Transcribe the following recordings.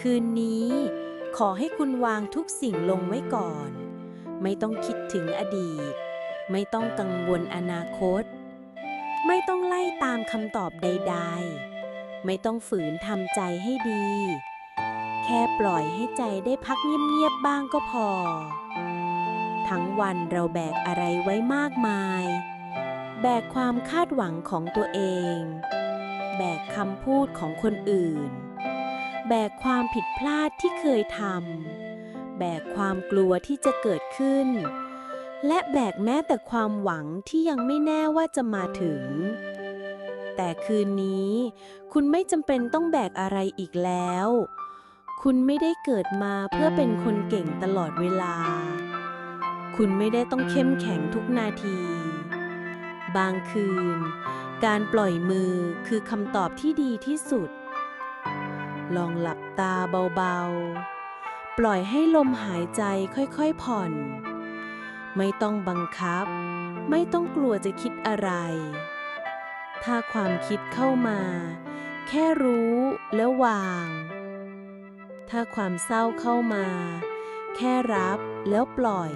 คืนนี้ ขอให้คุณวางทุกสิ่งลงไว้ก่อน ไม่ต้องคิดถึงอดีต ไม่ต้องกังวลอนาคต ไม่ต้องไล่ตามคำตอบใด ๆ ไม่ต้องฝืนทำใจให้ดี แค่ปล่อยให้ใจได้พักเงียบๆบ้างก็พอ ทั้งวันเราแบกอะไรไว้มากมาย แบกความคาดหวังของตัวเอง แบกคำพูดของคนอื่น แบกความผิดพลาดที่เคยทำ แบกความกลัวที่จะเกิดขึ้น และแบกแม้แต่ความหวังที่ยังไม่แน่ว่าจะมาถึง แต่คืนนี้ คุณไม่จำเป็นต้องแบกอะไรอีกแล้ว คุณไม่ได้เกิดมาเพื่อเป็นคนเก่งตลอดเวลา คุณไม่ได้ต้องเข้มแข็งทุกนาที บางคืน การปล่อยมือคือคำตอบที่ดีที่สุด ลองหลับตาเบาๆ ปล่อยให้ลมหายใจค่อยๆผ่อน ไม่ต้องบังคับ ไม่ต้องกลัวจะคิดอะไร ถ้าความคิดเข้ามา แค่รู้แล้ววาง ถ้าความเศร้าเข้ามา แค่รับแล้วปล่อย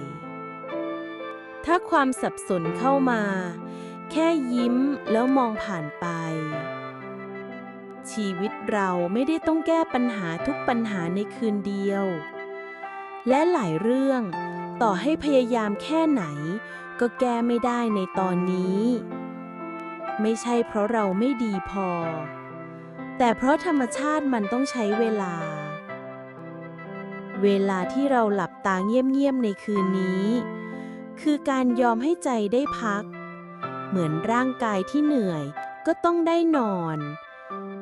ถ้าความสับสนเข้ามา แค่ยิ้มแล้วมองผ่านไป ชีวิตเราไม่ได้ต้องแก้ปัญหาทุกปัญหาในคืนเดียว และหลายเรื่องต่อให้พยายามแค่ไหน ก็แก้ไม่ได้ในตอนนี้ ไม่ใช่เพราะเราไม่ดีพอ แต่เพราะธรรมชาติมันต้องใช้เวลา เวลาที่เราหลับตาเงียบๆในคืนนี้ คือการยอมให้ใจได้พัก เหมือนร่างกายที่เหนื่อยก็ต้องได้นอน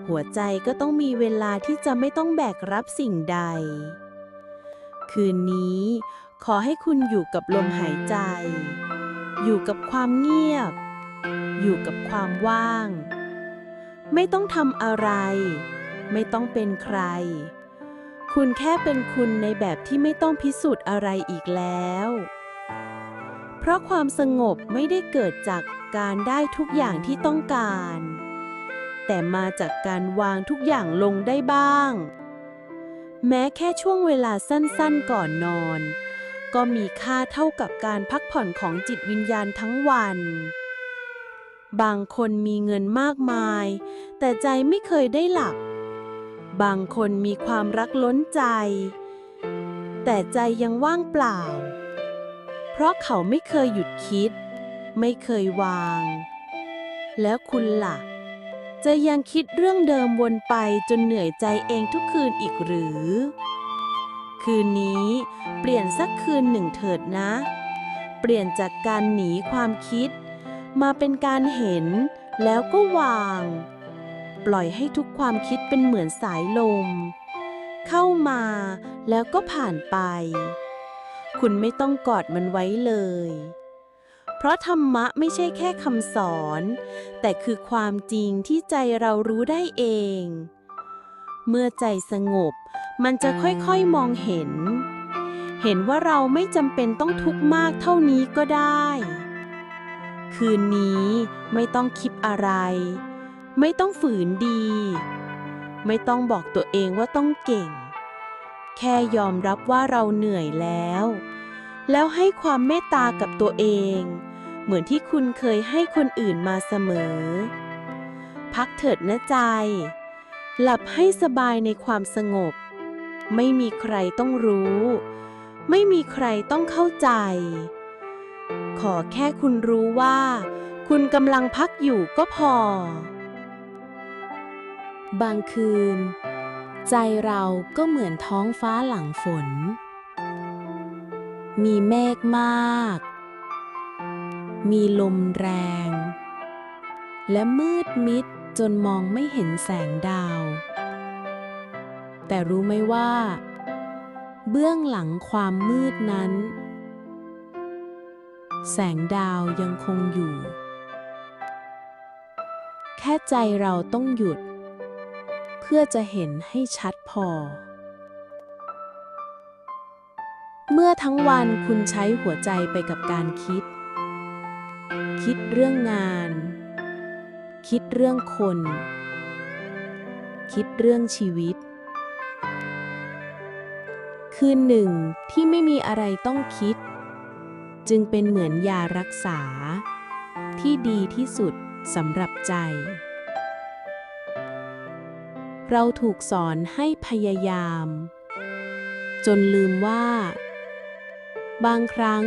หัวใจก็ต้องมีเวลาที่จะไม่ต้องแบกรับสิ่งใด คืนนี้ ขอให้คุณอยู่กับลมหายใจ อยู่กับความเงียบ อยู่กับความว่าง ไม่ต้องทำอะไร ไม่ต้องเป็นใคร คุณแค่เป็นคุณในแบบที่ไม่ต้องพิสูจน์อะไรอีกแล้วเพราะความสงบไม่ได้เกิดจากการได้ทุกอย่างที่ต้องการ แต่มาจากการวางทุกอย่างลงได้บ้าง แม้แค่ช่วงเวลาสั้นๆก่อนนอน ก็มีค่าเท่ากับการพักผ่อนของจิตวิญญาณทั้งวัน บางคนมีเงินมากมาย แต่ใจไม่เคยได้หลับ บางคนมีความรักล้นใจ แต่ใจยังว่างเปล่า เพราะเขาไม่เคยหยุดคิด ไม่เคยวาง แล้วคุณล่ะ จะยังคิดเรื่องเดิมวนไปจนเหนื่อยใจเองทุกคืนอีกหรือ คืนนี้เปลี่ยนสักคืนหนึ่งเถิดนะ เปลี่ยนจากการหนีความคิด มาเป็นการเห็นแล้วก็วาง ปล่อยให้ทุกความคิดเป็นเหมือนสายลม เข้ามาแล้วก็ผ่านไป คุณไม่ต้องกอดมันไว้เลย เพราะธรรมะไม่ใช่แค่คำสอน แต่คือความจริงที่ใจเรารู้ได้เอง เมื่อใจสงบ มันจะค่อยๆมองเห็น เห็นว่าเราไม่จำเป็นต้องทุกข์มากเท่านี้ก็ได้ คืนนี้ไม่ต้องคิดอะไร ไม่ต้องฝืนดี ไม่ต้องบอกตัวเองว่าต้องเก่ง แค่ยอมรับว่าเราเหนื่อยแล้วแล้วให้ความเมตตากับตัวเอง เหมือนที่คุณเคยให้คนอื่นมาเสมอ พักเถิดนะใจ หลับให้สบายในความสงบ ไม่มีใครต้องรู้ ไม่มีใครต้องเข้าใจ ขอแค่คุณรู้ว่า คุณกำลังพักอยู่ก็พอ บางคืน ใจเราก็เหมือนท้องฟ้าหลังฝน มีเมฆมาก มีลมแรง และมืดมิดจนมองไม่เห็นแสงดาว แต่รู้ไหมว่า เบื้องหลังความมืดนั้น แสงดาวยังคงอยู่ แค่ใจเราต้องหยุด เพื่อจะเห็นให้ชัดพอ เมื่อทั้งวันคุณใช้หัวใจไปกับการคิด คิดเรื่องงาน คิดเรื่องคน คิดเรื่องชีวิต คืนหนึ่งที่ไม่มีอะไรต้องคิด จึงเป็นเหมือนยารักษา ที่ดีที่สุดสำหรับใจ เราถูกสอนให้พยายาม จนลืมว่า บางครั้ง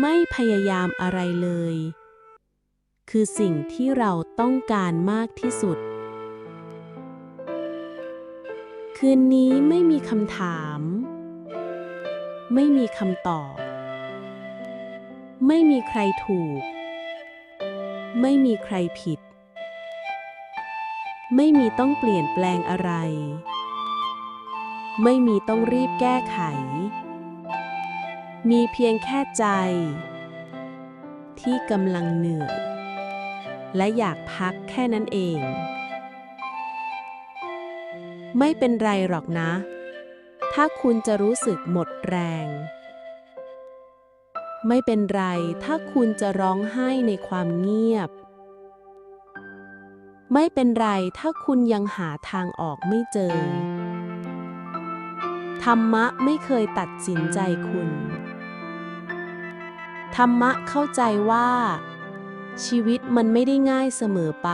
ไม่พยายามอะไรเลย คือสิ่งที่เราต้องการมากที่สุด คืนนี้ไม่มีคำถาม ไม่มีคำตอบ ไม่มีใครถูก ไม่มีใครผิด ไม่มีต้องเปลี่ยนแปลงอะไร ไม่มีต้องรีบแก้ไข มีเพียงแค่ใจ ที่กำลังเหนื่อย และอยากพักแค่นั้นเอง ไม่เป็นไรหรอกนะ ถ้าคุณจะรู้สึกหมดแรง ไม่เป็นไรถ้าคุณจะร้องไห้ในความเงียบ ไม่เป็นไรถ้าคุณยังหาทางออกไม่เจอธรรมะไม่เคยตัดสินใจคุณ ธรรมะเข้าใจว่า ชีวิตมันไม่ได้ง่ายเสมอไป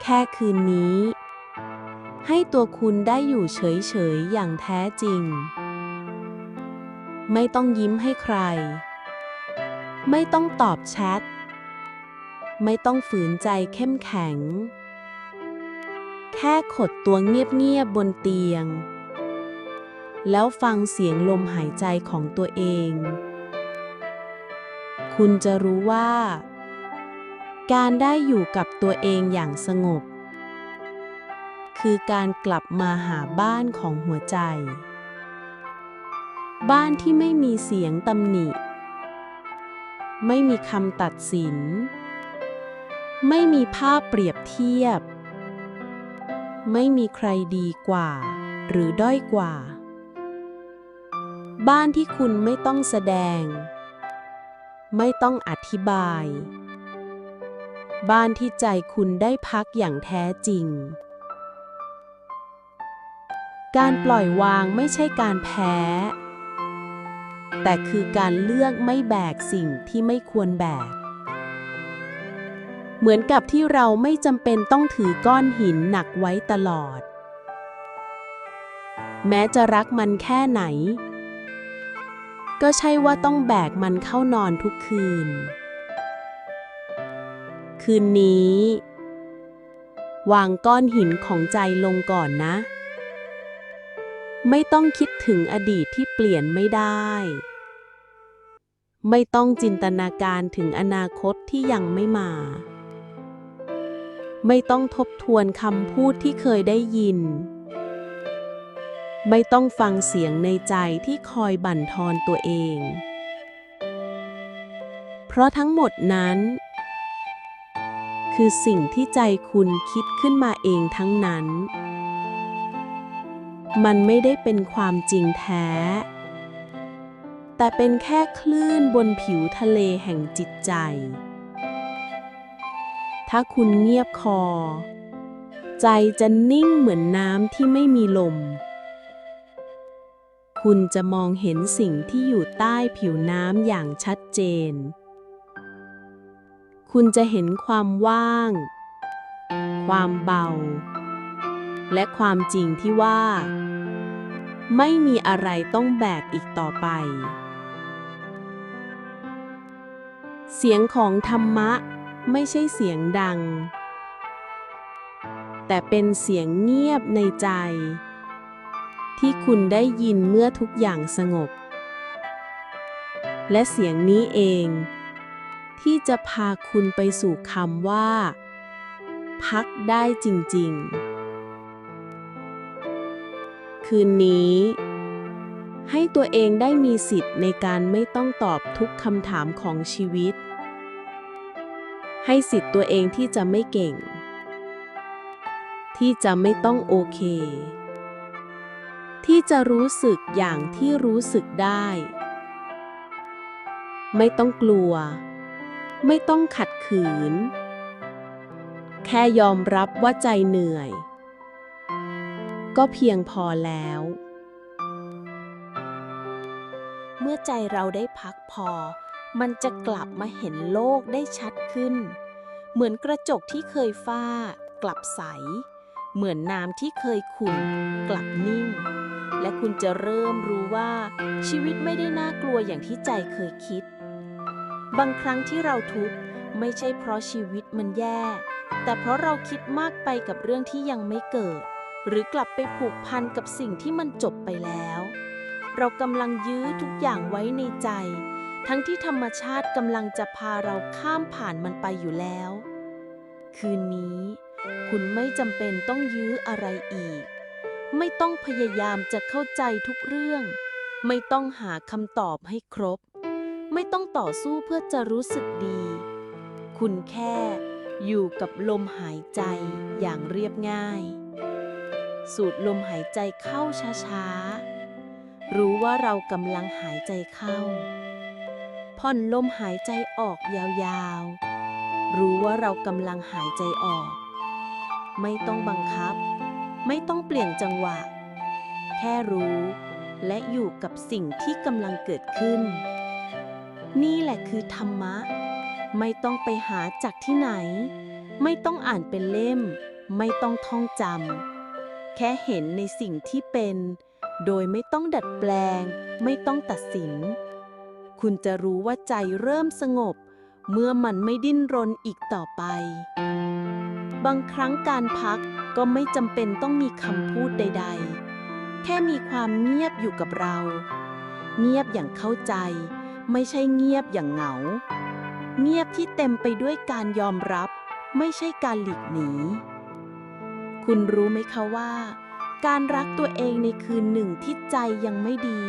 แค่คืนนี้ ให้ตัวคุณได้อยู่เฉยๆ อย่างแท้จริง ไม่ต้องยิ้มให้ใคร ไม่ต้องตอบแชท ไม่ต้องฝืนใจเข้มแข็ง แค่ขดตัวเงียบๆบนเตียง แล้วฟังเสียงลมหายใจของตัวเอง คุณจะรู้ว่า การได้อยู่กับตัวเองอย่างสงบ คือการกลับมาหาบ้านของหัวใจ บ้านที่ไม่มีเสียงตำหนิ ไม่มีคำตัดสิน ไม่มีภาพเปรียบเทียบ ไม่มีใครดีกว่า หรือด้อยกว่า บ้านที่คุณไม่ต้องแสดง ไม่ต้องอธิบาย บ้านที่ใจคุณได้พักอย่างแท้จริง การปล่อยวางไม่ใช่การแพ้ แต่คือการเลือกไม่แบกสิ่งที่ไม่ควรแบก เหมือนกับที่เราไม่จำเป็นต้องถือก้อนหินหนักไว้ตลอด แม้จะรักมันแค่ไหน ก็ใช่ว่าต้องแบกมันเข้านอนทุกคืน คืนนี้ วางก้อนหินของใจลงก่อนนะ ไม่ต้องคิดถึงอดีตที่เปลี่ยนไม่ได้ ไม่ต้องจินตนาการถึงอนาคตที่ยังไม่มา ไม่ต้องทบทวนคำพูดที่เคยได้ยิน ไม่ต้องฟังเสียงในใจที่คอยบั่นทอนตัวเอง เพราะทั้งหมดนั้น คือสิ่งที่ใจคุณคิดขึ้นมาเองทั้งนั้น มันไม่ได้เป็นความจริงแท้ แต่เป็นแค่คลื่นบนผิวทะเลแห่งจิตใจ ถ้าคุณเงียบคอ ใจจะนิ่งเหมือนน้ำที่ไม่มีลม คุณจะมองเห็นสิ่งที่อยู่ใต้ผิวน้ำอย่างชัดเจน คุณจะเห็นความว่าง ความเบา และความจริงที่ว่า ไม่มีอะไรต้องแบกอีกต่อไป เสียงของธรรมะไม่ใช่เสียงดัง แต่เป็นเสียงเงียบในใจ ที่คุณได้ยินเมื่อทุกอย่างสงบ และเสียงนี้เอง ที่จะพาคุณไปสู่คำว่า พักได้จริง ๆ คืนนี้ ให้ตัวเองได้มีสิทธิ์ในการไม่ต้องตอบทุกคำถามของชีวิต ให้สิทธิ์ตัวเองที่จะไม่เก่ง ที่จะไม่ต้องโอเค ที่จะรู้สึกอย่างที่รู้สึกได้ ไม่ต้องกลัว ไม่ต้องขัดขืน แค่ยอมรับว่าใจเหนื่อย ก็เพียงพอแล้ว เมื่อใจเราได้พักพอ มันจะกลับมาเห็นโลกได้ชัดขึ้น เหมือนกระจกที่เคยฝ้ากลับใส เหมือนน้ำที่เคยขุ่นกลับนิ่ง และคุณจะเริ่มรู้ว่าชีวิตไม่ได้น่ากลัวอย่างที่ใจเคยคิด บางครั้งที่เราทุกข์ไม่ใช่เพราะชีวิตมันแย่ แต่เพราะเราคิดมากไปกับเรื่องที่ยังไม่เกิด หรือกลับไปผูกพันกับสิ่งที่มันจบไปแล้ว เรากำลังยื้อทุกอย่างไว้ในใจ ทั้งที่ธรรมชาติกำลังจะพาเราข้ามผ่านมันไปอยู่แล้ว คืนนี้ คุณไม่จำเป็นต้องยื้ออะไรอีก ไม่ต้องพยายามจะเข้าใจทุกเรื่อง ไม่ต้องหาคำตอบให้ครบ ไม่ต้องต่อสู้เพื่อจะรู้สึกดี คุณแค่อยู่กับลมหายใจอย่างเรียบง่าย สูดลมหายใจเข้าช้าๆ รู้ว่าเรากำลังหายใจเข้า ผ่อนลมหายใจออกยาวๆ รู้ว่าเรากำลังหายใจออก ไม่ต้องบังคับ ไม่ต้องเปลี่ยนจังหวะ แค่รู้ และอยู่กับสิ่งที่กำลังเกิดขึ้น นี่แหละคือธรรมะ ไม่ต้องไปหาจากที่ไหน ไม่ต้องอ่านเป็นเล่ม ไม่ต้องท่องจำแค่เห็นในสิ่งที่เป็น โดยไม่ต้องดัดแปลง ไม่ต้องตัดสิน คุณจะรู้ว่าใจเริ่มสงบ เมื่อมันไม่ดิ้นรนอีกต่อไป บางครั้งการพัก ก็ไม่จำเป็นต้องมีคำพูดใด ๆ แค่มีความเงียบอยู่กับเรา เงียบอย่างเข้าใจ ไม่ใช่เงียบอย่างเหงา เงียบที่เต็มไปด้วยการยอมรับ ไม่ใช่การหลีกหนี คุณรู้ไหมคะว่า การรักตัวเองในคืนหนึ่งที่ใจยังไม่ดี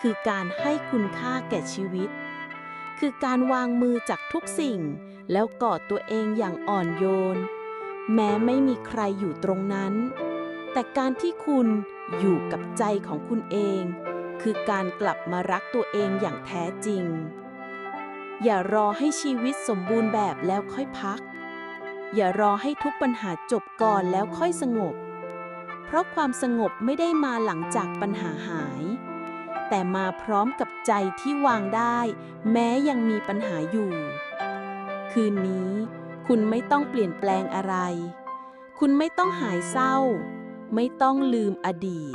คือการให้คุณค่าแก่ชีวิต คือการวางมือจากทุกสิ่ง แล้วกอดตัวเองอย่างอ่อนโยน แม้ไม่มีใครอยู่ตรงนั้น แต่การที่คุณอยู่กับใจของคุณเอง คือการกลับมารักตัวเองอย่างแท้จริง อย่ารอให้ชีวิตสมบูรณ์แบบแล้วค่อยพัก อย่ารอให้ทุกปัญหาจบก่อนแล้วค่อยสงบ เพราะความสงบไม่ได้มาหลังจากปัญหาหาย แต่มาพร้อมกับใจที่วางได้ แม้ยังมีปัญหาอยู่ คืนนี้ คุณไม่ต้องเปลี่ยนแปลงอะไร คุณไม่ต้องหายเศร้า ไม่ต้องลืมอดีต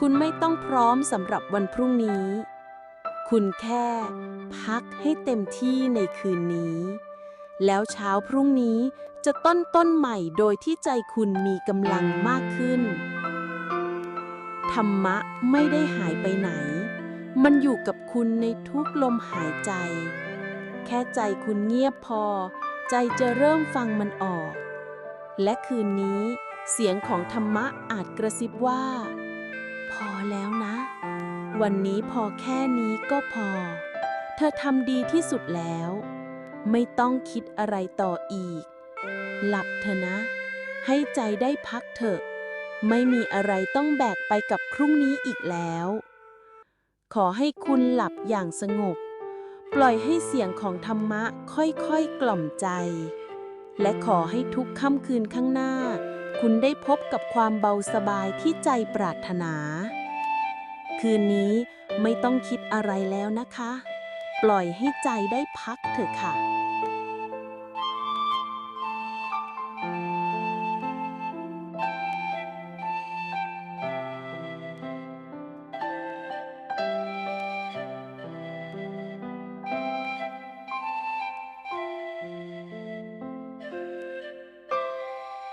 คุณไม่ต้องพร้อมสำหรับวันพรุ่งนี้ คุณแค่พักให้เต็มที่ในคืนนี้ แล้วเช้าพรุ่งนี้จะต้นต้นใหม่โดยที่ใจคุณมีกำลังมากขึ้น ธรรมะไม่ได้หายไปไหน มันอยู่กับคุณในทุกลมหายใจ แค่ใจคุณเงียบพอ ใจจะเริ่มฟังมันออก และคืนนี้เสียงของธรรมะอาจกระซิบว่า พอแล้วนะ วันนี้พอแค่นี้ก็พอ เธอทำดีที่สุดแล้ว ไม่ต้องคิดอะไรต่ออีก หลับเถอะนะ ให้ใจได้พักเถอะ ไม่มีอะไรต้องแบกไปกับพรุ่งนี้อีกแล้ว ขอให้คุณหลับอย่างสงบ ปล่อยให้เสียงของธรรมะค่อยๆกล่อมใจ และขอให้ทุกค่ำคืนข้างหน้า คุณได้พบกับความเบาสบายที่ใจปรารถนา คืนนี้ไม่ต้องคิดอะไรแล้วนะคะ ปล่อยให้ใจได้พักเถอะค่ะ